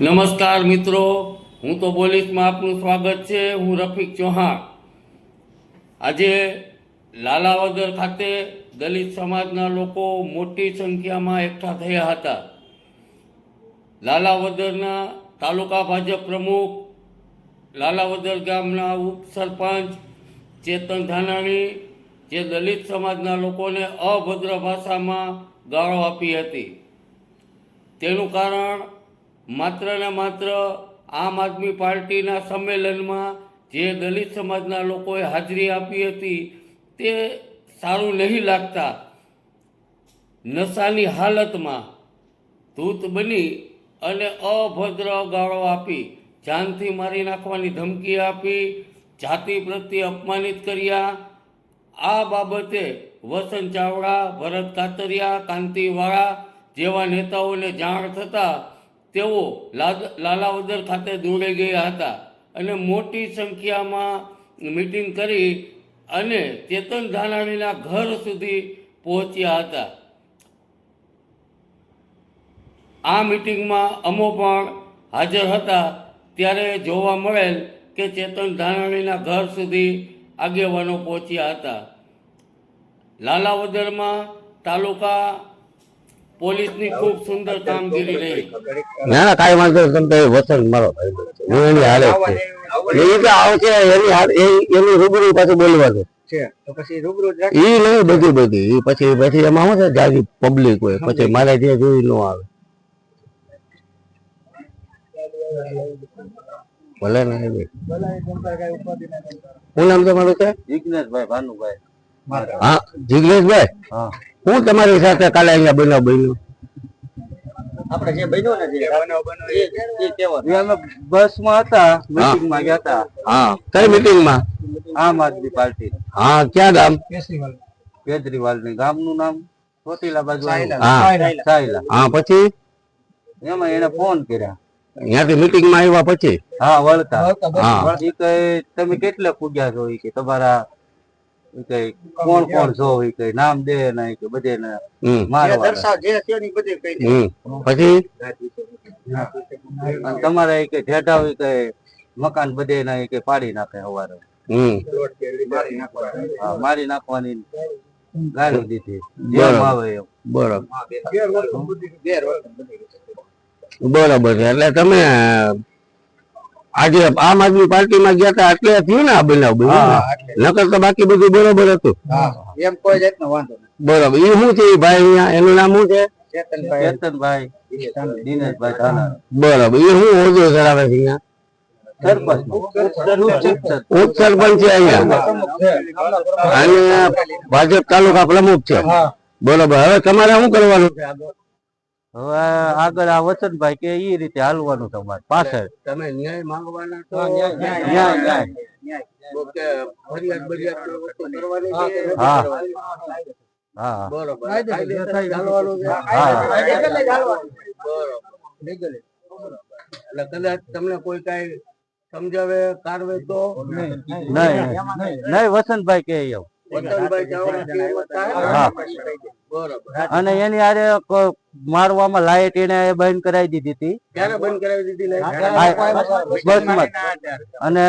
નમસ્કાર મિત્રો, હું તો પોલીસમાં આપનું સ્વાગત છે, હું રફીક ચૌહાણ. આજે લાલાવદર ખાતે દલિત સમાજના લોકો મોટી સંખ્યામાં એકઠા થયા હતા. લાલાવદરના તાલુકા ભાજપ પ્રમુખ, લાલાવદર ગામના ઉપસરપંચ ચેતન ધાનાણી, જે દલિત સમાજના લોકોને અભદ્ર ભાષામાં ગાળો આપી હતી. તેનું કારણ માત્ર ને માત્ર આમ આદમી પાર્ટીના સંમેલનમાં જે દલિત સમાજના લોકોએ હાજરી આપી હતી, તે સારું નહીં લાગતા. નશાની હાલતમાં ધૂત બની અને અભદ્ર ગાળો આપી, જાનથી મારી નાખવાની ધમકી આપી, જાતિ પ્રત્યે અપમાનિત કર્યા. આ બાબતે વસંત ચાવડા, ભરત કાતરિયા, કાંતિવાળા જેવા નેતાઓને જાણ થતાં તેઓ લાલાવદર ખાતે દોડાઈ ગયા હતા અને મોટી સંખ્યામાં મિટિંગ કરી અને ચેતન ધાનાણીના ઘર સુધી પહોંચ્યા હતા. આ મિટિંગમાં અમો પણ હાજર હતા. ત્યારે જોવા મળેલ કે ચેતન ધાનાણીના ઘર સુધી આગેવાનો પહોંચ્યા હતા. લાલાવદરમાં તાલુકા પોલીસની ખૂબ સુંદર કામગીરી રહી ના ના કાંઈ વાંધો તમે તો વસંત મારો હું એની હાલે છે. એ તો આવશે એની એની રૂબરૂ પાછું બોલવાનું છે તો પછી રૂબરૂ જ રાખ- ઈ નહીં બધી બધી. પછી પછી એમાં શું છે જાજી પબ્લિક હોય. પછી મારે જે જોઈ ન આવે. ભલે ને. શું નામ તમારું છે? જિગ્નેશભાઈ ભાનુભાઈ. હા જિગ્નેશભાઈ? હા. હું તમારી સાથે કાલે અહીંયા બનાવ બન્યો. આપણે જે બન્યું ને જે બનાવ બનાવ એ એ કહેવાનું. એ અમે બસમાં હતા ગયા હતા. હા. કઈ મીટિંગમાં આમ આદમી પાર્ટી. હા ક્યાં ગામ? કેજરીવાલ. ની ગામનું નામ ચોટીલા બાજુ હા. સાયલા. હા પછી? એમાં એને ફોન કર્યા. ત્યાંથી મીટિંગમાં આવ્યા પછી? હા વળતા. હા. તમે કેટલે પૂગ્યા છો? કે તમારા કોણ કોણ છો કે નામ દે ને કે બધે ને પછી? તમારે કે ઠેઠા હોય કે મકાન બધે ના કે પાડી નાખે સવારે મારી નાખવાના. ગાડી દીધી બરાબર. જેમ આવે એમ. બરોબર. બરોબર છે. એટલે તમે આજે આમ આદમી પાર્ટીમાં ગયા હતા એટલે થયું ને આ બનાવ. નકર તો બાકી બધું બરોબર હતું. એમ કોઈ જાતનો વાંધો. બરોબર. એ શું છે ભાઈ અહીંયા? એનું નામ શું છે? ચેતનભાઈ. ચેતનભાઈ. દિનેશભાઈ બરોબર. એ શું હોદ્દો ધરાવે છે અહીંયા? સરપંચ. ઉપ છે અહીંયા. અને ભાજપ તાલુકા પ્રમુખ છે. બરોબર. હવે તમારે શું કરવાનું છે? હવે આગળ આ વસંતભાઈ કે ઈ રીતે હાલવાનું તમારે પાછળ. તમે ન્યાય માંગવાના તો ન્યાય, ન્યાય, ન્યાય, ન્યાય. ન્યાય. ઓકે, ફરિયાદ બરિયાદ વસ્તુ કરવાની હા, હા. હા. બરોબર. કાયદેસર કાયદેસર ચાલવાનું છે. હા. કાયદેસર જ હાલવાનું. બરોબર. એટલે કદાચ તમને કોઈ કઈ સમજાવે કારવે તો? નહીં નહીં વસંતભાઈ કે એમ અને એની હારે મારવામાં લાઈટ એને બંધ કરાવી દીધી હતી. અને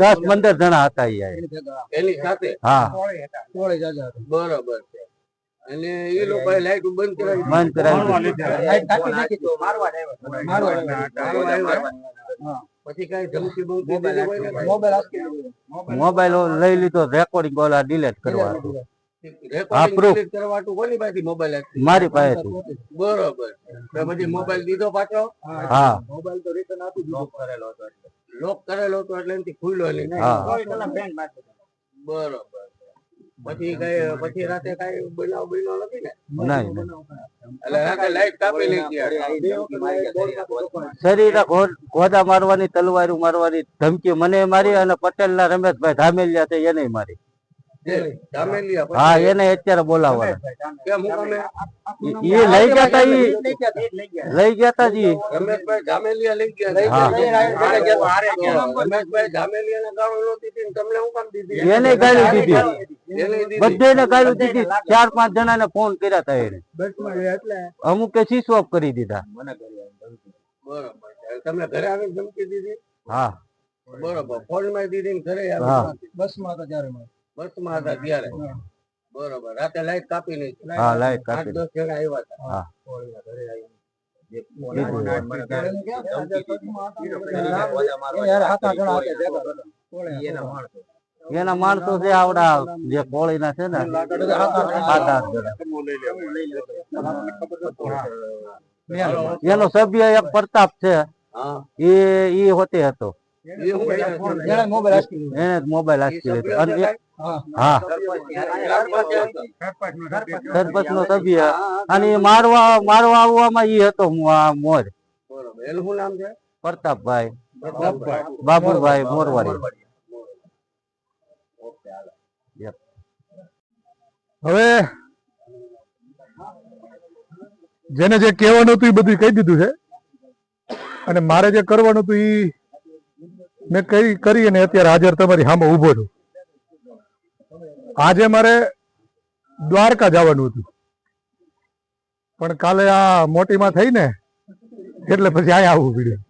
દસ પંદર જણા હતા એની સાથે? હા. બરોબર અને એ લોકો લાઈટ બંધ કરાવી બંધ કરાવી મોબાઈલ આપી મોબાઈલ લઈ લીધો રેકોર્ડિંગ ઓલા ડિલેટ કરવા. હતું. મારી પાસે બરોબર. પછી મોબાઈલ દીધો પાછો? હા. મોબાઈલ તો રિટર્ન આપી દીધો. લોક કરેલો હતો એટલે. એનાથી ખુલ્યો નહીં હતો. બરોબર. પછી કઈ પછી રાતે કઈ બનાવ બન્યો નથી ને. શરીરે ઘો- મારવાની તલવારું મારવાની ધમકી મને મારી અને પટેલ ના રમેશભાઈ ધામેલિયા છે એને મારી. હા એને અત્યારે બોલાવવાના. કેમ હું તમે ઈ લઈ ગયા તા લઈ ગયા તા, લઈ ગયા. લઈ ગયા તા જી. રમેશભાઈ ધામેલિયા લઈ ગયા હા. તો રમેશભાઈ ધામેલિયાને ગાળો નહોતી દીધી ને તમને દીધી? એને ચાર પાંચ જણાને ફોન કર્યા તા એને. અમુકે સ્વિચ ઓફ કરી દીધા? બરોબર. તમે ઘરે આવીને ધમકી દીધી? હા. બરોબર. ફોનમાં દીધી ને ઘરે બસમાં ત્યારે બસ હતા ત્યારે. બરોબર. રાતે લાઈટ કાપી નહીં. હા લાઈટ કાપી દસ જણા આવ્યા હતા. હા. એના માણસો. છે આવડા જે કોળીના છે ને આઠ જણા એનો સભ્ય એક પ્રતાપ છે. એ એ હોતી હોતે. મોબાઈલ અને એ- હા. હા. સરપંચ નો સભ્ય. અને મારવા મારવા આવવામાં ઈ હતો મોર. શું નામ છે? પ્રતાપભાઈ. બાબુભાઈ મોરવાડી. હવે જેને જે કહેવાનું હતું એ બધું કહી દીધું છે. અને મારે જે કરવાનું હતું એ મેં કઈ કરી અને અત્યારે હાજર તમારી સામે ઊભો છું. આજે મારે દ્વારકા જવાનું હતું. પણ કાલે આ મોટીમાં થઈ ને, એટલે પછી અહીંયા આવવું પડ્યું.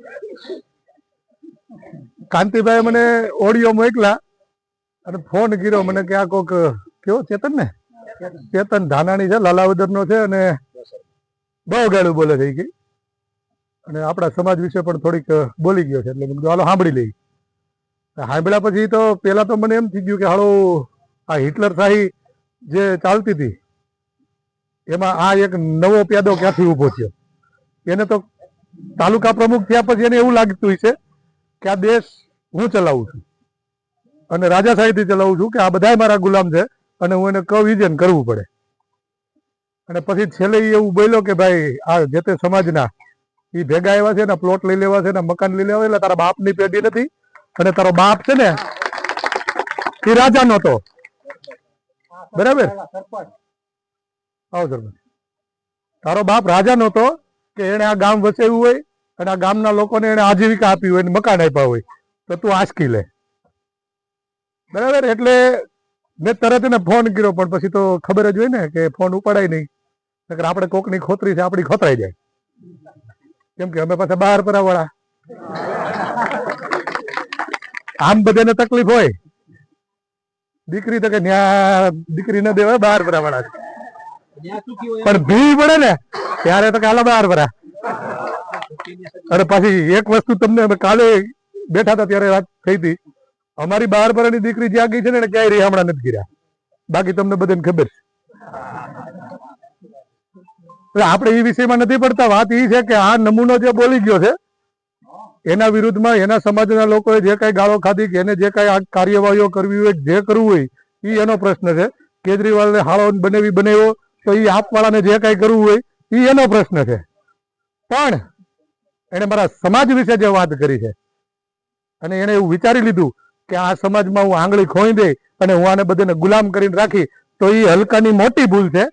કાંતિભાઈ મને ઓડિયો મોકલા અને ફોન કર્યો. મને કે આ કોક, કેવો, ચેતન ને? ચેતન ધાનાણી છે લાલાવદર નો છે અને બહુ ગાળું બોલે થઈ ગઈ અને આપણા સમાજ વિશે પણ થોડીક બોલી ગયો છે, એટલે મને હાલો, સાંભળી લઈ સાંભળ્યા પછી તો પેલા તો મને એમ થઈ ગયું કે હાલો, આ હિટલર શાહી જે ચાલતી હતી, એમાં આ એક નવો પ્યાદો ક્યાંથી ઊભો થયો? એને તો તાલુકા પ્રમુખ થયા પછી એને એવું લાગતું છે કે આ દેશ હું ચલાવું છું અને રાજા સાહેબથી ચલાવું છું કે આ બધા મારા ગુલામ છે અને હું એને કવિજન કરવું પડે. અને પછી છેલ્લે એવું બોલ્યો કે ભાઈ, આ જે તે સમાજના એ ભેગા આવ્યા છે ને પ્લોટ લઈ લેવા છે ને મકાન લઈ લેવા એટલે તારા બાપની પેઢી નથી અને તારો બાપ છે ને, એ રાજા નહોતો. બરાબર? આવો તારો બાપ રાજા નો હતો કે એને આ ગામ વસાવ્યું હોય અને આ ગામના લોકોને એને આજીવિકા આપી હોય મકાન આપ્યા હોય, તો તું આંચકી લે. બરાબર? એટલે મેં તરત એને ફોન કર્યો, પણ પછી તો ખબર જ હોય ને કે ફોન ઉપાડાય નહીં. નકર આપણે કોકની ખોતરી છે, આપણી ખોતરાઈ જાય. કેમ કે અમે પાછા બહાર પરાવાળા. આમ બધાને તકલીફ હોય. દીકરી તો કે ન્યા દીકરી ન દેવાય, બાર ભરા વાળા પણ ભી પડે ને, ત્યારે તો કાલા બાર પરા અને પાછી એક વસ્તુ તમને કાલે બેઠા હતા ત્યારે વાત થઈ હતી. અમારી બાર ભરાની દીકરી જ્યાં ગઈ છે ને ક્યાંય રહી હમણાં નથી ગીર્યા બાકી તમને બધાને ખબર છે. આપણે એ વિષયમાં નથી પડતા. વાત એ છે કે આ નમૂનો જે બોલી ગયો છે એના વિરુદ્ધમાં એના સમાજના લોકોએ જે કાંઈ ગાળો ખાધી કે એને જે કાંઈ આ કાર્યવાહીઓ કરવી હોય, જે કરવું હોય એ એનો પ્રશ્ન છે. કેજરીવાલને હાળો બનેવી બનાવ્યો, તો એ આપવાળાને જે કાંઈ કરવું હોય એ એનો પ્રશ્ન છે. પણ એણે મારા સમાજ વિશે જે વાત કરી છે, અને એણે એવું વિચારી લીધું કે આ સમાજમાં હું આંગળી ખોઈ દઈ અને હું આને બધાને ગુલામ કરીને રાખી, તો એ હલકાની મોટી ભૂલ છે.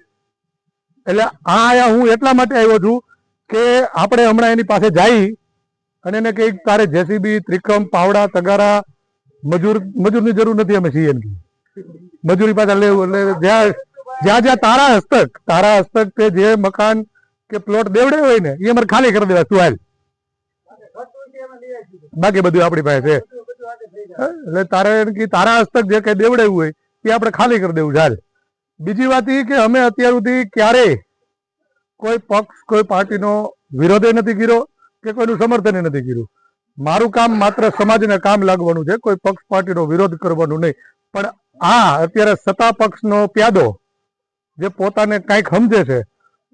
એટલે આ હું એટલા માટે આવ્યો છું કે આપણે હમણાં એની પાસે જઈ અને એને કંઈક તારે જેસીબી, ત્રિકમ, પાવડા, તગારા, મજૂર, મજૂરની જરૂર નથી અમે છીએ મજૂરી પાછા લેવું એટલે જ્યાં જ્યાં જ્યાં તારા હસ્તક તારા હસ્તક તે જે મકાન કે પ્લોટ દેવડે હોય ને એ અમારે ખાલી કરી દેવા સુવાલ બાકી બધું આપણી પાસે છે. એટલે તારે તારા હસ્તક જે કઈ દેવડાવ્યું હોય એ આપણે ખાલી કરી દેવું ચાલ બીજી વાત એ કે અમે અત્યાર સુધી ક્યારે કોઈ પક્ષ, કોઈ પાર્ટીનો વિરોધે નથી કર્યો. કે કોઈનું સમર્થન નથી કર્યું. મારું કામ માત્ર સમાજને કામ લાગવાનું છે, કોઈ પક્ષ પાર્ટીનો વિરોધ કરવાનું નહીં. પણ આ અત્યારે સત્તા પક્ષનો પ્યાદો જે પોતાને કાંઈક સમજે છે,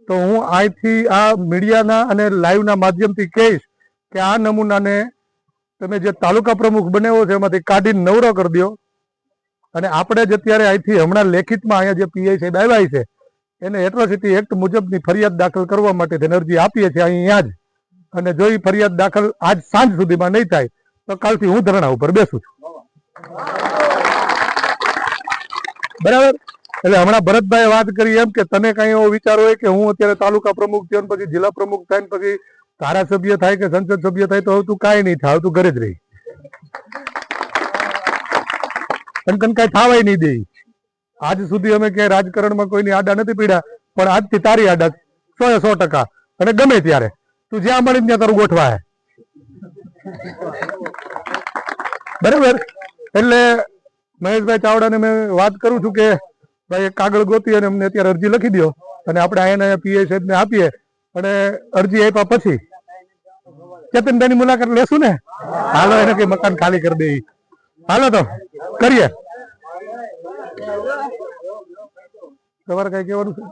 તો હું અહીંથી આ મીડિયાના અને લાઈવના માધ્યમથી કહીશ કે આ નમૂનાને તમે જે તાલુકા પ્રમુખ બનેવો છે, એમાંથી કાઢીને નવરો કરી દો. અને આપણે જ અત્યારે અહીંથી હમણાં લેખિતમાં અહીંયા જે પીઆઈ સાહેબ આવ્યા છે, એને એટ્રોસિટી એક્ટ મુજબની ફરિયાદ દાખલ કરવા માટે અરજી આપીએ છીએ અહીંયા જ. અને જો એ ફરિયાદ દાખલ આજ સાંજ સુધીમાં નહીં થાય, તો કાલથી હું ધરણા ઉપર બેસું છું. બરાબર? એટલે હમણાં ભરતભાઈ વાત કરી એમ કે તને કઈ એવો વિચાર હોય કે હું અત્યારે તાલુકા પ્રમુખ થયો પછી જિલ્લા પ્રમુખ થાય પછી ધારાસભ્ય થાય કે સંસદ સભ્ય થાય તો હવે તું કાંઈ નહીં થાય તું ઘરે જ રહી. તને કઈ થાવાય નહીં દે આજ સુધી અમે ક્યાંય રાજકારણમાં કોઈની આડા નથી પીડ્યા પણ આજથી તારી આડા સો સો ટકા. અને ગમે ત્યારે. તું જ્યાં મળી ત્યાં તારું ગોઠવાય. બરાબર? એટલે મહેશભાઈ ચાવડાને મેં વાત કરું છું કે ભાઈ કાગળ ગોતી અને અમને અત્યારે અરજી લખી દો અને આપણે અહીંયા પીએ સાહેબ ને આપીએ. અને અરજી આપ્યા પછી ચેતનભાઈની મુલાકાત લેશું ને? હાલો, એને કઈ મકાન ખાલી કરી દે હાલો તો, કરીએ. તમારે કઈ કહેવાનું છે?